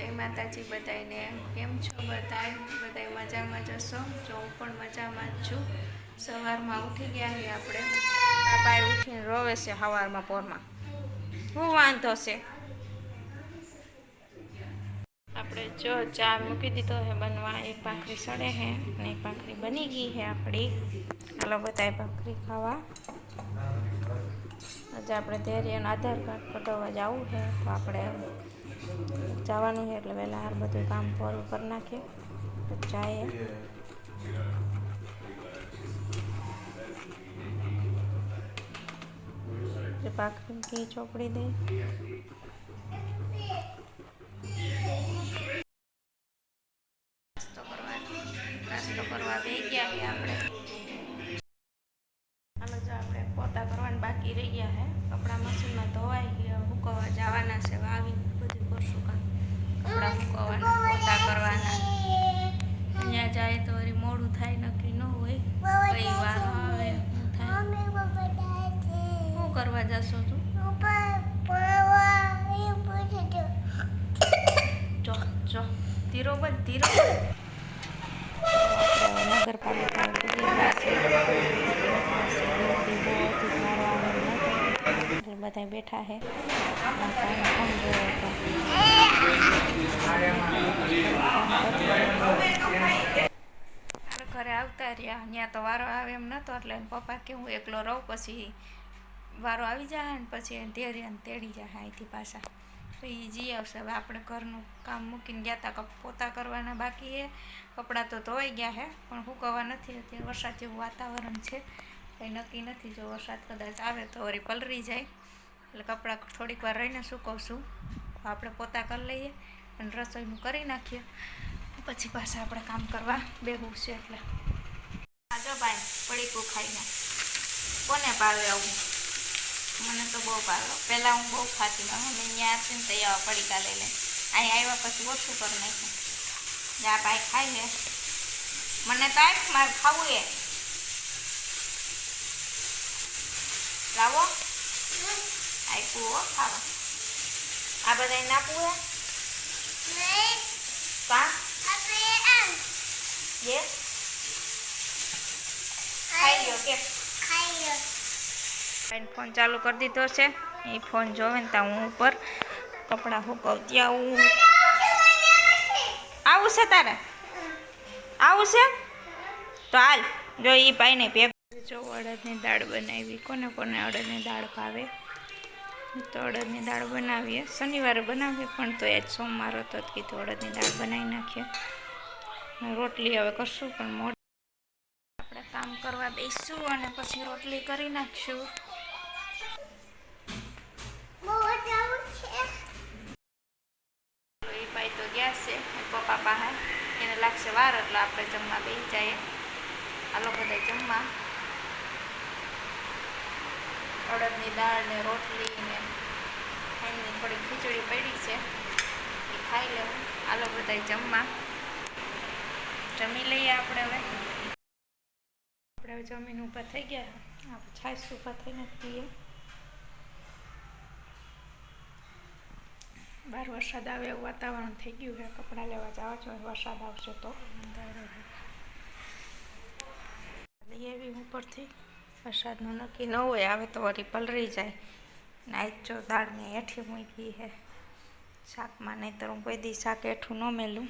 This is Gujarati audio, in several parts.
જય માતાજી બધાને કેમ છો બધાય? બધાય મજામાં જશો જો, હું પણ મજામાં જ છું. સવારમાં ઉઠી ગયા છીએ આપણે. બાપાએ ઉઠીને રોવે છે સવારમાં પોરમાં. શું વાંધો છે? આપણે જો ચા મૂકી દીધો હે, બનવા. એક ભાખરી સડે હે અને એક ભાખરી બની ગઈ હે આપણી. ચાલો બધાય ભાખરી ખાવા. આજે આપણે ધૈર્યનો આધાર કાર્ડ કઢાવવા જવું છે તો આપણે જવાનું છે એટલે વહેલા હાર બધું કામ પૂરું કરી નાખીએ. તો જાય ભાખરી ઘી ચોપડી દઈ નાસ્તો કરવા બે ગયા આપણે હાલો જો આપણે પોતા કરવાના બાકી રહી ગયા હે કપડાં મશીનમાં ધોવાઈ ગયા હુકવવા જવાના છે વાવી બધું કરશું કામ કપડાં હુકવવાના પોતા કરવાના અહીંયા જાય તો વળી મોડું થાય નક્કી ન હોય કઈ વાર આવે શું થાય શું કરવા જશો તું? જો જો. ધીરો બન ધીરો નગરપાલિકા બધા બેઠા છે ઘરે આવતા રહ્યા. ત્યાં તો વારો આવે એમ નતો એટલે પપ્પા કે હું એકલો રહું પછી વારો આવી જાય ને પછી એને ધૈર્ય તેડી જાય અહીંથી પાછા. તો એ જી આવશે. હવે આપણે ઘરનું કામ મૂકીને ગયા હતા પોતા કરવાના બાકી હે. કપડાં તો ધોવાઈ ગયા હે, પણ સુકવવા નથી અત્યારે. વરસાદ જેવું વાતાવરણ છે. કંઈ નક્કી નથી જો વરસાદ કદાચ આવે તો વળી પલરી જાય. એટલે કપડાં થોડીક વાર રહીને સૂકવશું. આપણે પોતા કરી લઈએ અને રસોઈનું કરી નાખીએ. પછી પાછા આપણે કામ કરવા બેહવું છે એટલે. આજો ભાઈ, પડીકું ખાઈને. કોને પાડે આવું? મને તો બહુ ભાવે. પહેલાં હું બહુ ખાતી મારી મમ્મી ત્યાં છે ને તો એવા પડીકા લઈ લે અહીં આવ્યા પછી ઓછું કરી નાખ્યું. જા ભાઈ ખાઈ લે મને તો આપ મારે ખાવું એ લાવો. આપ્યું હો ખાવા. આ બધા કા જે ખાઈ લો કે ફોન ચાલુ કરી દીધો છે. એ ફોન જોવે ને ત્યાં હું ઉપર કપડાં સુકવતી આવું. આવું છે તારે? આવું છે? તો હાલ, જો એ ભાઈને ભેગ જો અડદની દાળ બનાવી. કોને કોને અડદની દાળ ભાવે? તો અડદની દાળ બનાવીએ. શનિવારે બનાવીએ, પણ તો આજ સોમવાર હતો જ કીધું અડદની દાળ બનાવી નાખીએ. રોટલી હવે કરશું, પણ મોડ આપણે કામ કરવા બેસું અને પછી રોટલી કરી નાખશું એ ભાઈ તો ગયા છે પપ્પા પાસે એને લાગશે વાર એટલે આપણે જમવા બેસી જઈએ. આલો બધા જમવા. અડદની દાળ ને રોટલી ને ખાઈને થોડી ખીચડી પડી છે. એ ખાઈ લેવું. આલો બધા જમવા. જમી લઈએ આપણે હવે. આપણે જમીન ઊભા થઈ ગયા. આપણે છાશ ઊભા થઈને પીએ. બહાર વરસાદ આવે એવું વાતાવરણ થઈ ગયું છે, કપડાં લેવા જવા છો, વરસાદ આવશે તો. લઈ આવી ઉપરથી. વરસાદનું નક્કી ન હોય, આવે તો વળી પલરી જાય. નાઈટ જો દાળને હેઠી મૂકી છે. શાકમાં નહીંતર હું કોઈ દી શાક હેઠું ન મેલું.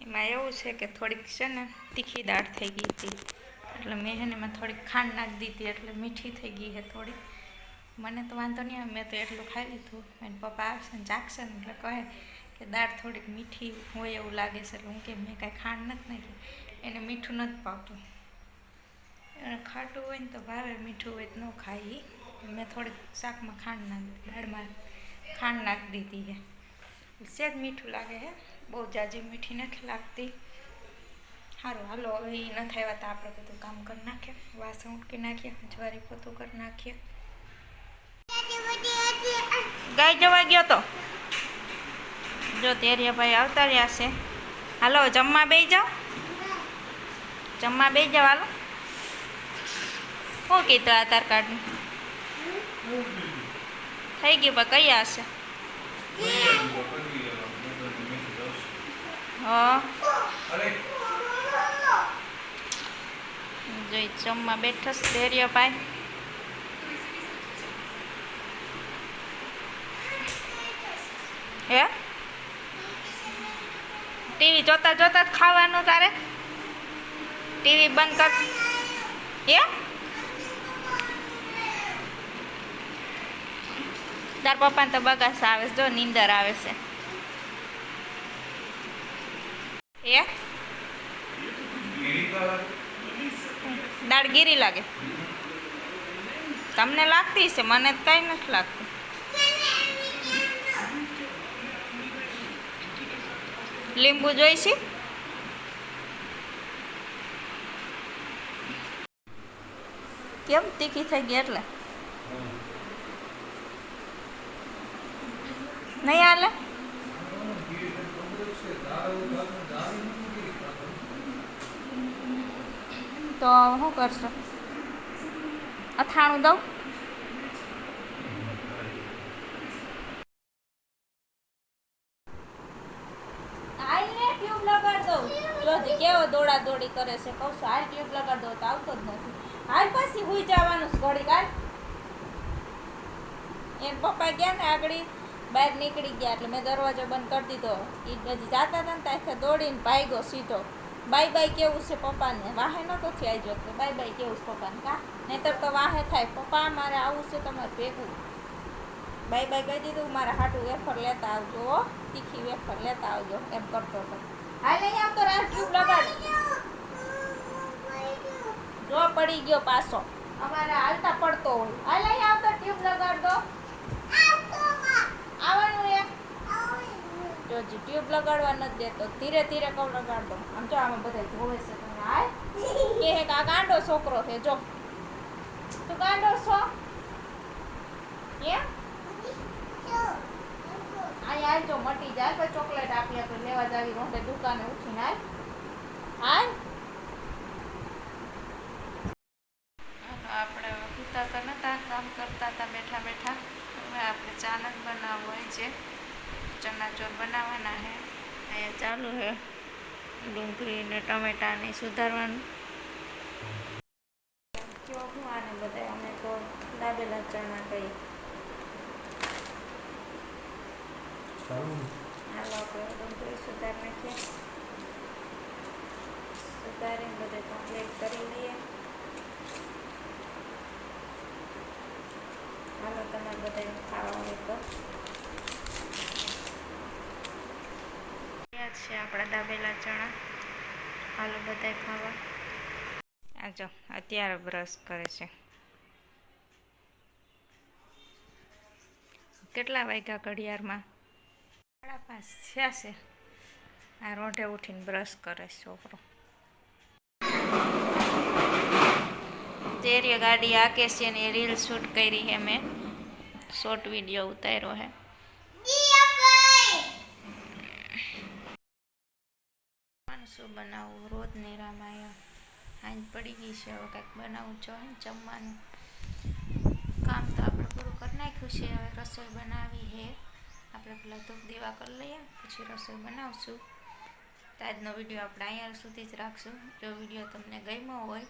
એમાં એવું છે કે થોડીક છે ને, તીખી દાળ થઈ ગઈ હતી. એટલે મેં એને એમાં થોડીક ખાંડ નાખી દીધી, એટલે મીઠી થઈ ગઈ છે થોડી મને તો વાંધો નહીં આવે મેં તો એટલું ખાઈ લીધું. એને પપ્પા આવશે ને જાગશે ને? એટલે કહે કે, દાળ થોડીક મીઠી હોય એવું લાગે છે. એટલે હું કે મેં કાંઈ ખાંડ નથી નાખી. એને મીઠું નથી પાવતું એને ખાટું હોય ને તો ભાવે, મીઠું હોય તો ન ખાઈ. મેં થોડીક શાકમાં ખાંડ નાખી, દાળમાં ખાંડ નાખી દીધી છે. સેજ મીઠું લાગે હે બહુ જાજી મીઠી નથી લાગતી. સારું, હાલો હવે એ ન થાય તો આપણે બધું કામ કરી નાખીએ. વાસણ ઉટકી નાખીએ, જવારી પોતું કરી નાખીએ. ગાય જવા ગયો તો? જો તેરિયાભાઈ આવતા રહ્યા છે. હાલો, જમવા બે જાઓ. જમવા બે જાઓ, હાલો. શું કીધું આધાર કાર્ડનું થઈ ગયું, પણ કયા હશે? જોઈ, જમવા બેઠસ ધૈર્ય હે? ટીવી જોતા જોતા જ ખાવાનું તારે? ટીવી બંધ કર. હે? તાર પપ્પાને તો બગાસ આવે છે, જો નીંદર આવે છે. એ દાળ ગીરી લાગે? તમને લાગતી છે મને કંઈ કઈ નથી લાગતું. લીંબુ જોઈશે? કેમ તીખી થઈ ગઈ એટલે? નહીં હાલે? તો શું કરશો? અથાણું દઉં આઈને ટ્યુબ લગાડ દઉં કેવો દોડા દોડી કરે છે? કહું છું, હાલ ટ્યુબ લગાડ દો તો આવતો જ નથી. હાલ પછી હુઈ જવાનું છે ઘડીક, હાલ. એમ પપ્પા ગયા ને આગળ બહાર નીકળી ગયા એટલે મેં દરવાજો બંધ કરી દીધો. એ હજી જાતા હતા ને ત્યાંથી દોડીને ભાગ્યો સીધો. બાય બાય કેવું છે પપ્પાને? વાહે નતો થયો જો કે બાય બાય કેવું છે પપ્પાને? કા? નહીતર તો વાહે થાય. પપ્પા, મારે આવું છે તમારે ભેગું. બાય બાય કહી દીધું, મારે હાટું વેફર લેતા આવજો તીખી વેફર લેતા આવજો. એમ કરતો હતો. હાલ જો પડી ગયો પાછો. અમારે હાલતા પડતો હોય. હાલ અહીં આવતો ટ્યુબ લગાડ દો આવવાનું એ જો ટ્યુબ લગાડવા નથી દેતો. ધીરે ધીરે કહું લગાડ દો આમ જો આમાં બધા જોવે છે તમે. હાય કે હે આ ગાંડો છોકરો છે, જો. તું ગાંડો છો? હે? અહીં હાલ જો મટી જાય પછી ચોકલેટ આપી આપણે લેવા જાવી રોંડે દુકાને ઉઠીને આય હાલ. આપણે ઉતા તો નતા કામ કરતા હતા બેઠા બેઠા. હવે આપણે ચાનક બનાવવો હોય છે. ચણા ચોર બનાવવાના હે. અહીંયા ચાલુ હે. ડુંગળી ને ટમેટા ને સુધારવાનું. હું આને બધા અમે તો લાવેલા ચણા કહીએ. હાલો આપણે ડુંગળી સુધાર સુધારીને બધે કમ્પ્લીટ કરી લઈએ. હાલો તમે બધા ખાવા હોય તો. છે આપણા દાબેલા ચણા. હાલો બધા ખાવા. આ જો, અત્યારે બ્રશ કરે છે. કેટલા વાગ્યા ઘડિયાળમાં? પાંચ થયા છે. આ રોઢે ઉઠીને બ્રશ કરે છે છોકરો. તેરી ગાડી આકે છે ને રીલ શૂટ કરી છે મેં. શોર્ટ વીડિયો ઉતાર્યો છે શું બનાવવું રોજ નિરામાય હાંજ પડી ગઈ છે, હવે કંઈક બનાવવું જોઈએ ને જમવાનું. કામ તો આપણે પૂરું કરી નાખ્યું છે, હવે રસોઈ બનાવી છે આપણે પહેલાં ધૂપ દીવા કરી લઈએ, પછી રસોઈ બનાવશું. તો આજનો વીડિયો આપણે અહીંયા સુધી જ રાખશું. જો વીડિયો તમને ગમ્યો હોય,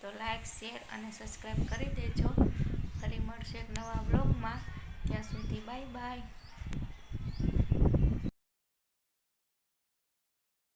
તો લાઈક, શેર અને સબસ્ક્રાઈબ કરી દેજો. ફરી મળશે એક નવા બ્લોગમાં ત્યાં સુધી બાય બાય.